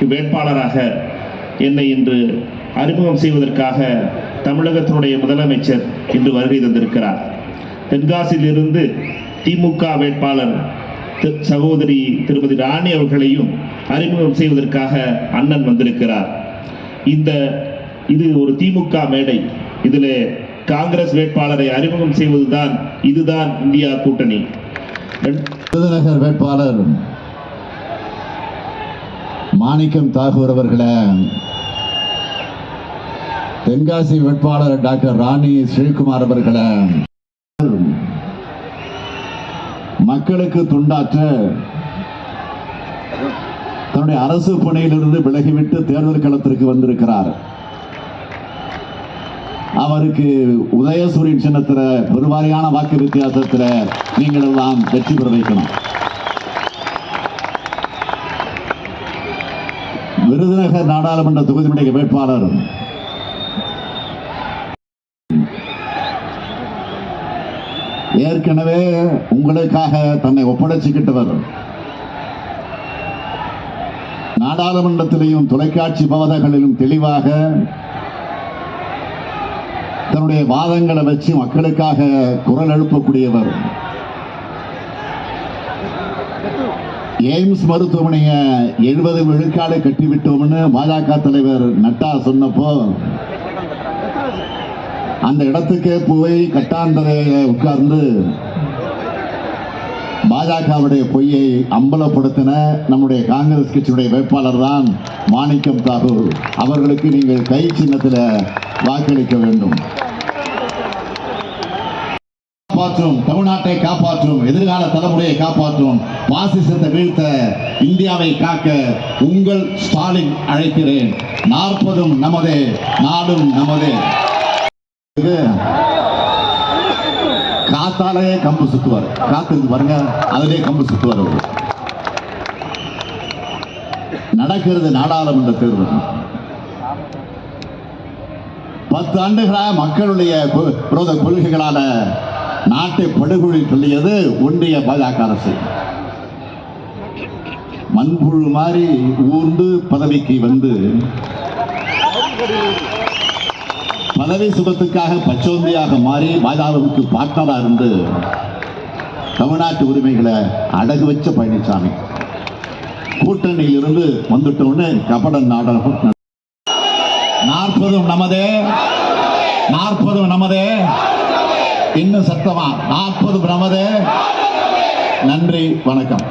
வேட்பாளராக என்னை இன்று அறிமுகம் செய்வதற்காக தமிழகத்தினுடைய முதலமைச்சர் இன்று வருகை தந்திருக்கிறார். தென்காசியிலிருந்து திமுக வேட்பாளர் சகோதரி திருமதி ராணி அவர்களையும் அறிமுகம் செய்வதற்காக அண்ணன் வந்திருக்கிறார். இந்த இது ஒரு திமுக மேடை. இதில் காங்கிரஸ் வேட்பாளரை அறிமுகம் செய்வதுதான் இதுதான் இந்தியா கூட்டணி. விருதுநகர் வேட்பாளர் மாணிக்கம் தாகூர் அவர்களை தென்காசி வேட்பாளர் டாக்டர் ராணி ஸ்ரீகுமார் அவர்களை மக்களுக்கு துண்டாற்ற தன்னுடைய அரசு பணியிலிருந்து விலகிவிட்டு தேர்தல் களத்திற்கு வந்திருக்கிறார். அவருக்கு உதயசூரியன் சின்னத்துல பெருவாரியான வாக்கு வித்தியாசத்துல நீங்கள் எல்லாம் வெற்றி பெற வைக்கணும். விருதுநகர் நாடாளுமன்ற தொகுதியுடைய வேட்பாளர். ஏற்கனவே உங்களுக்காக தன்னை ஒப்படைச்சுக்கிட்டவர். நாடாளுமன்றத்திலையும் தொலைக்காட்சி பவதங்களிலும் தெளிவாக தன்னுடைய வாதங்களை வச்சு மக்களுக்காக குரல் எழுப்பக்கூடியவர். எய்ம்ஸ் மருத்துவமனையை எழுபது விழுக்காடு கட்டிவிட்டோம்னு பாஜக தலைவர் நட்டா சொன்னப்போ அந்த இடத்துக்கே போய் கட்டாந்தரையில உட்கார்ந்து பாஜகவுடைய பொய்யை அம்பலப்படுத்தின நம்முடைய காங்கிரஸ் கட்சியுடைய வேட்பாளர் தான் மாணிக்கம் தாகூர். அவர்களுக்கு நீங்கள் கை சின்னத்தில் வாக்களிக்க வேண்டும். காப்பாற்றும் தமிழ்நாட்டை காப்பாற்றும் எதிர்கால தலைமுறையை காப்பாற்றும் பாசிசத்தை வீழ்த்த இந்தியாவை காக்க உங்கள் ஸ்டாலின் அழைக்கிறேன். நாற்பதும் நமதே நாடும் நமதே. இது காத்தாலே கம்பு சுத்துவார். காத்து பாருங்க அதிலே கம்பு சுத்துவார் அவரு. நடக்கிறது நாடாளுமன்ற தேர்தல். பத்து ஆண்டுகளாக மக்களுடைய விரோத கொள்கைகளான நாட்டை படுகொழில் தள்ளியது ஒன்றிய பாஜக அரசு. மண்புழு மாதிரி ஊர்ந்து பதவிக்கு வந்து பதவி சுகத்துக்காக பச்சோந்தியாக மாறி பாஜகவுக்கு பார்ட்னரா இருந்து தமிழ்நாட்டு உரிமைகளை அடகு வச்ச பழனிசாமி கூட்டணியில் இருந்து வந்துட்டோன்னு கபட நாடகம் நாற்பதும் நமதே. நாற்பதும் நமதே. இன்னும் சத்தமா? நாற்பது பிரமத. நன்றி வணக்கம்.